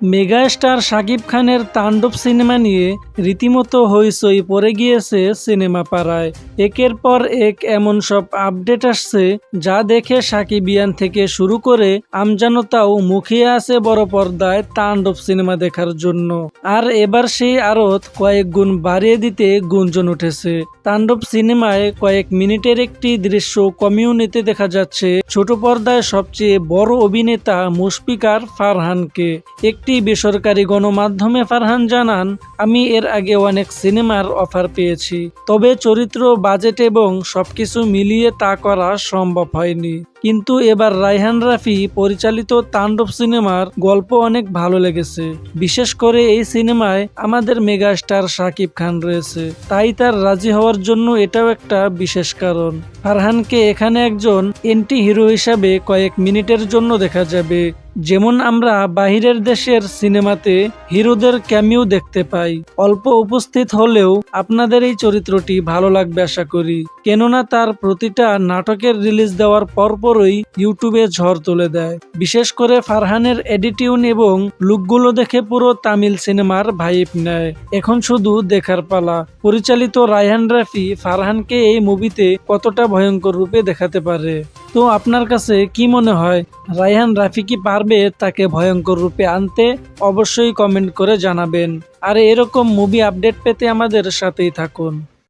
Megastar Shakib খানের তাণ্ডব cinema নিয়ে রীতিমতো হইচই পড়ে গিয়েছে সিনেমা পাড়ায়। একের পর এক এমন সব আপডেট আসছে যা দেখে সাকিবিয়ান থেকে শুরু করে আমজানতাও মুখিয়ে আছে বড় পর্দায় তাণ্ডব সিনেমা দেখার জন্য। আর এবার সেই আড়ত কয়েক গুণ বাড়িয়ে দিতে গুঞ্জন উঠেছে। তাণ্ডব সিনেমায় কয়েক মিনিটের একটি দৃশ্য কমিউনিতে দেখা যাচ্ছে। ছোট পর্দায় সবচেয়ে বড় অভিনেতা মুশফিকার ফারহানকে। একটি বেসরকারি গণমাধ্যমে ফারহান জানান, আমি এর আগে অনেক সিনেমার অফার পেয়েছি, তবে চরিত্র বাজেট এবং সবকিছু মিলিয়ে তা করা সম্ভব হয়নি। কিন্তু এবার রায়হান রাফি পরিচালিত তাণ্ডব সিনেমার গল্প অনেক ভালো লেগেছে। বিশেষ করে এই সিনেমায় আমাদের মেগাস্টার শাকিব খান রয়েছে, তাই তার রাজি হওয়ার জন্য এটাও একটা বিশেষ কারণ। ফারহানকে এখানে একজন এন্টি হিরো হিসাবে কয়েক মিনিটের জন্য দেখা যাবে। যেমন আমরা বাহিরের দেশের সিনেমাতে হিরোদের ক্যামিও দেখতে পাই। অল্প উপস্থিত হলেও আপনাদের এই চরিত্রটি ভালো লাগবে আশা করি। কেননা তার প্রতিটা নাটকের রিলিজ দেওয়ার পরপরই ইউটিউবে ঝড় তুলে দেয়। বিশেষ করে ফারহানের এডিটিউন এবং লুকগুলো দেখে পুরো তামিল সিনেমার ভাইব নেয়। এখন শুধু দেখার পালা। পরিচালিত রায়হান রাফি ফারহানকে এই মুভিতে কতটা ভয়ঙ্কর রূপে দেখাতে পারে? তো আপনার কাছে কি মনে হয়, রায়হান রাফি কি পারবে তাকে ভয়ঙ্কর রূপে আনতে? অবশ্যই কমেন্ট করে জানাবেন। আর এরকম মুভি আপডেট পেতে আমাদের সাথেই থাকুন।